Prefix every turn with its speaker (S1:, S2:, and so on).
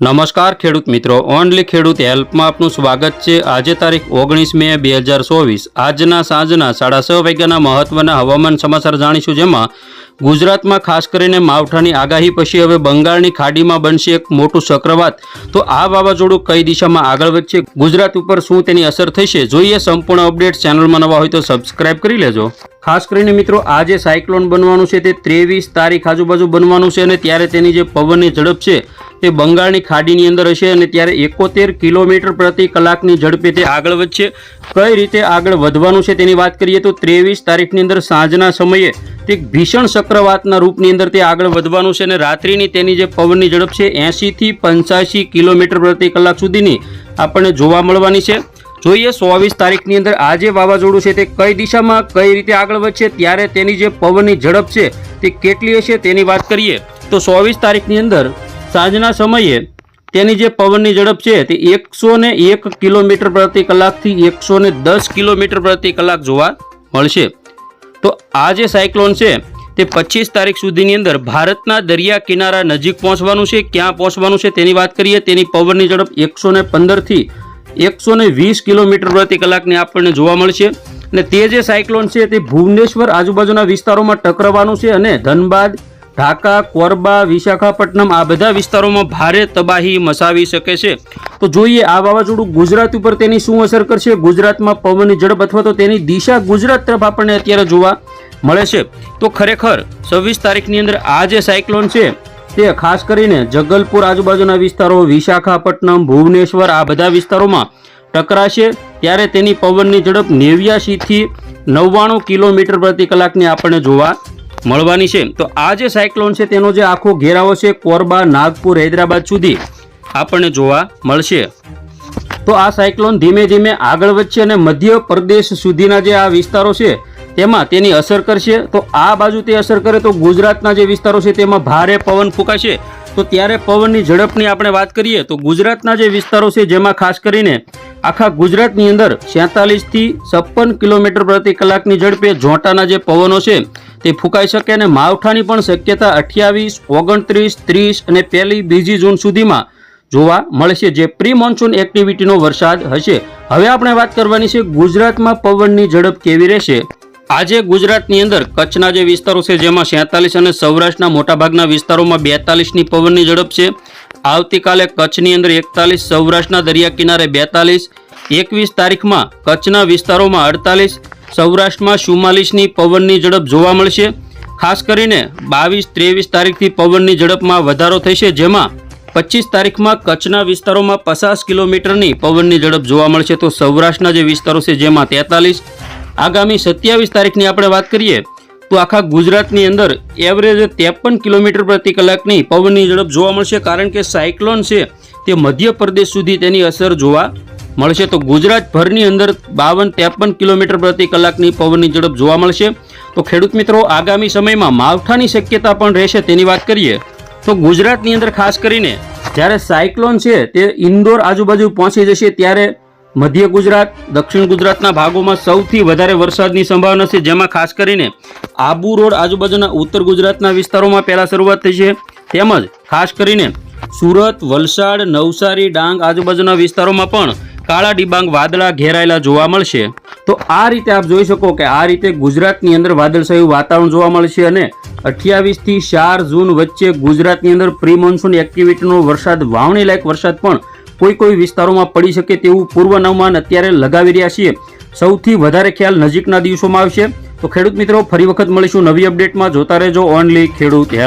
S1: નમસ્કાર ખેડૂત મિત્રો, ઓનલી ખેડૂત હેલ્પમાં આપનું સ્વાગત છે. આજે તારીખ ઓગણીસ મે બે હજાર ચોવીસ. આજના સાંજના સાડા છ વાગ્યાના મહત્વના હવામાન સમાચાર જાણીશું જેમાં ગુજરાતમાં ખાસ કરીને માવઠાની આગાહી પછી હવે બંગાળની ખાડીમાં બનશે એક મોટું ચક્રવાત. તો આ વાવાઝોડું કઈ દિશામાં આગળ વધશે, ગુજરાત ઉપર શું તેની અસર થશે, જોઈએ સંપૂર્ણ અપડેટ. ચેનલમાં નવા હોય તો સબસ્ક્રાઇબ કરી લેજો. ખાસ કરીને મિત્રો આ જે સાયક્લોન બનવાનું છે, તે ત્રેવીસ તારીખ આજુબાજુ બનવાનું છે અને ત્યારે તેની જે પવનની ઝડપ છે તે બંગાળની ખાડીની અંદર હશે અને ત્યારે એકોતેર કિલોમીટર પ્રતિ કલાકની ઝડપે તે આગળ વધશે. કઈ રીતે આગળ વધવાનું છે તેની વાત કરીએ તો ત્રેવીસ તારીખની અંદર સાંજના સમયે તે ભીષણ ચક્રવાતના રૂપની અંદર તે આગળ વધવાનું છે અને રાત્રિની તેની જે પવનની ઝડપ છે એંશીથી પંચ્યાસી કિલોમીટર પ્રતિ કલાક સુધીની આપણને જોવા મળવાની છે. જોઈએ ચોવીસ તારીખની અંદર આ જે વાવાઝોડું છે તે કઈ દિશામાં કઈ રીતે આગળ વધશે, ત્યારે તેની જે પવનની ઝડપ છે તે કેટલી હશે તેની વાત કરીએ. તો ચોવીસ તારીખની અંદર સાંજના સમયે તેની જે પવનની ઝડપ છે તે એકસો ને એક કિલોમીટર પ્રતિ કલાકથી એકસો ને દસ કિલોમીટર પ્રતિ કલાક જોવા મળશે. તો આ જે સાયક્લોન છે તે પચીસ તારીખ સુધીની અંદર ભારતના દરિયા કિનારા નજીક પહોંચવાનું છે, ક્યાં પહોંચવાનું છે તેની વાત કરીએ, તેની પવનની ઝડપ એકસો ને પંદરથી એકસો ને વીસ કિલોમીટર પ્રતિ કલાકની આપણને જોવા મળશે. અને તે જે સાયક્લોન છે તે ભુવનેશ્વર આજુબાજુના વિસ્તારોમાં ટકરવાનું છે અને ધનબાદ ઢાકા, કોરબા, વિશાખાપટ્ટનમ આ બધા વિસ્તારોમાં ભારે તબાહી મસાવી શકે છે. તો જોઈએ આ વાવાઝોડું ગુજરાત ઉપર તેની શું અસર કરશે? ગુજરાતમાં પવનની ઝડપ અથવા તો તેની દિશા ગુજરાત તરફ આપણને અત્યારે જોવા મળે છે. તો ખરેખર છવ્વીસ તારીખની અંદર આ જે સાયક્લોન છે, તે ખાસ કરીને જગલપુર આજુબાજુના વિસ્તારો, વિશાખાપટ્ટનમ, ભુવનેશ્વર આ બધા વિસ્તારોમાં ટકરાશે. ત્યારે તેની પવનની ઝડપ નેવ્યાસીથી નવ્વાણું કિલોમીટર પ્રતિ કલાકની આપણને જોવા મળવાની છે. તો આ જે સાયક્લોન છે, તેનો જે આખો ઘેરાવો છે, કોરબા, નાગપુર, હૈદરાબાદ સુધી આપણને જોવા મળશે. તો આ સાયક્લોન ધીમે ધીમે આગળ વધશે અને મધ્ય પ્રદેશ સુધીના જે આ વિસ્તારો છે, તેમાં તેની અસર કરશે. તો આ બાજુ તે અસર કરે તો ગુજરાતના જે વિસ્તારો છે, તેમાં ભારે પવન ફૂંકાશે. તો ત્યારે પવનની ઝડપની આપણે વાત કરીએ, તો ગુજરાતના જે વિસ્તારો છે, જેમાં ખાસ કરીને આખા ગુજરાતની અંદર છેતાલીસથી છપ્પન કિલોમીટર પ્રતિ કલાકની ઝડપે ઝોંટાના જે પવનો છે તે ફૂંકાઈ શકે અને માવઠાની પણ શક્યતા અઠ્યાવીસ, ઓગણત્રીસ, ત્રીસ અને પહેલી બીજી જૂન સુધીમાં જોવા મળશે. જે પ્રી મોન્સૂન એક્ટિવિટીનો વરસાદ હશે. હવે આપણે વાત કરવાની છે ગુજરાતમાં પવનની ઝડપ કેવી રહેશે? આજે ગુજરાતની અંદર કચ્છના જે વિસ્તારો છે, જેમાં સેતાલીસ અને સૌરાષ્ટ્રના મોટાભાગના વિસ્તારોમાં બેતાલીસની પવનની ઝડપ છે. આવતીકાલે કચ્છની અંદર એકતાલીસ, સૌરાષ્ટ્રના દરિયા કિનારે બેતાલીસ, એકવીસ તારીખમાં કચ્છના વિસ્તારોમાં અડતાલીસ સૌરાષ્ટ્રમાં ચુમ્માલીસની પવનની ઝડપ જોવા મળશે. ખાસ કરીને બાવીસ ત્રેવીસ તારીખથી પવનની ઝડપમાં વધારો થશે, જેમાં પચીસ તારીખમાં કચ્છના વિસ્તારોમાં પચાસ કિલોમીટરની પવનની ઝડપ જોવા મળશે. તો સૌરાષ્ટ્રના જે વિસ્તારો છે, જેમાં તેતાલીસ, આગામી સત્યાવીસ તારીખની આપણે વાત કરીએ, તો આખા ગુજરાતની અંદર એવરેજ ત્રેપન કિલોમીટર પ્રતિ કલાકની પવનની ઝડપ જોવા મળશે. કારણ કે સાયક્લોન છે, તે મધ્યપ્રદેશ સુધી તેની અસર જોવા મળશે તો ગુજરાતભરની અંદર બાવન ત્રેપન કિલોમીટર પ્રતિ કલાકની પવનની ઝડપ જોવા મળશે. તો ખેડૂત મિત્રો, આગામી સમયમાં માવઠાની શક્યતા પણ રહેશે તેની વાત કરીએ. તો ગુજરાતની અંદર ખાસ કરીને જ્યારે સાયક્લોન છે તે ઇન્દોર આજુબાજુ પહોંચી જશે ત્યારે મધ્ય ગુજરાત, દક્ષિણ ગુજરાતના ભાગોમાં સૌથી વધારે વરસાદની સંભાવના છે. જેમાં ખાસ કરીને આબુ રોડ આજુબાજુના ઉત્તર ગુજરાતના વિસ્તારોમાં પહેલાં શરૂઆત થઈ છે. તેમજ ખાસ કરીને સુરત, વલસાડ, નવસારી, ડાંગ આજુબાજુના વિસ્તારોમાં પણ કાળા ડિબાંગ વાદળા ઘેરાયેલા જોવા મળશે. તો આ રીતે આપ જોઈ શકો કે આ રીતે ગુજરાતની અંદર વાદળછાયું વાતાવરણ જોવા મળશે અને અઠ્યાવીસથી ચાર જૂન વચ્ચે ગુજરાતની અંદર પ્રી મોન્સૂન એક્ટિવિટીનો વરસાદ વાવણી લાયક વરસાદ પણ કોઈ કોઈ વિસ્તારોમાં પડી શકે તેવું પૂર્વાનુમાન અત્યારે લગાવી રહ્યા છીએ. સૌથી વધારે ખ્યાલ નજીકના દિવસોમાં આવશે. તો ખેડૂત મિત્રો, ફરી વખત મળીશું નવી અપડેટમાં જોતા રહેજો ઓનલી ખેડૂત